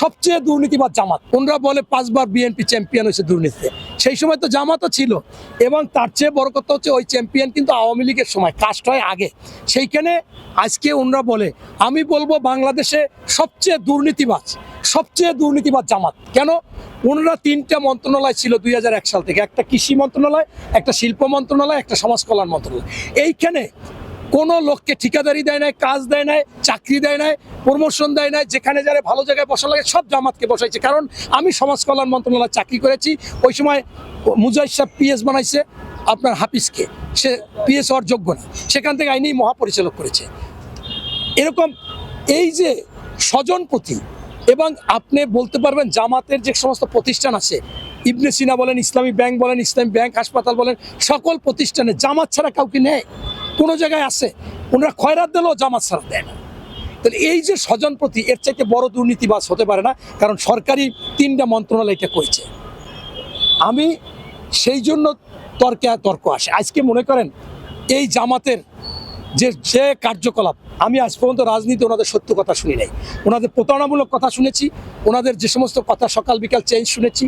সবচেয়ে দুর্নীতিবাদ জামাত। ওনরা বলে পাঁচবার বিএনপি চ্যাম্পিয়ন হয়েছে দুর্নীতিতে। সেই সময় তো জামাতও ছিল। এবং তার চেয়ে বড় কথা হচ্ছে ওই চ্যাম্পিয়ন কিন্তু আওয়ামী লীগের সময়, কাস্ট হয় আগে। সেইখানে আজকে ওনরা বলে, আমি বলব বাংলাদেশে সবচেয়ে দুর্নীতিবাজ, সবচেয়ে দুর্নীতিবাদ জামাত। কেন? ওনারা তিনটা মন্ত্রণালয় ছিল দুই হাজার এক সাল থেকে। একটা কৃষি মন্ত্রণালয়, একটা শিল্প মন্ত্রণালয়, একটা সমাজ কল্যাণ মন্ত্রণালয়। এইখানে কোনো লোককে ঠিকাদারি দেয় নাই, কাজ দেয় নাই, চাকরি দেয় নাই প্রমোশন দেয় নাই, যেখানে যারা ভালো জায়গায় বসা লাগে সব জামাতকে বসাইছে। কারণ আমি সমাজ কল্যাণ মন্ত্রণালয় চাকরি করেছি, ওই সময় মুজাহিদ সাহেব পিএস বানাইছে আপনার হাফিজকে। সে পিএস হওয়ার যোগ্য না। সেখান থেকে আইনি মহাপরিচালক করেছে। এরকম এই যে স্বজনপ্রতি এবং আপনি বলতে পারবেন জামাতের যে সমস্ত প্রতিষ্ঠান আছে, ইবনে সিনা বলেন, ইসলামী ব্যাংক বলেন, ইসলামী ব্যাংক হাসপাতাল বলেন, সকল প্রতিষ্ঠানে জামাত ছাড়া কাউকে নেয়। কোনো জায়গায় আছে, ওনারা খয়রাত দিলেও জামাত ছাড়া দেয় না। তাহলে এই যে স্বজন প্রতি এর চাইতে বড় দুর্নীতিবাস হতে পারে না, কারণ সরকারি তিনটা মন্ত্রণালয় এটা করেছে। আমি সেই জন্য তর্কে তর্ক আসে। আজকে মনে করেন এই জামাতের যে যে কার্যকলাপ, আমি আজ পর্যন্ত রাজনীতি ওনাদের সত্য কথা শুনি নাই। ওনাদের প্রতারণামূলক কথা শুনেছি, ওনাদের যে সমস্ত কথা সকাল বিকাল চেঞ্জ শুনেছি।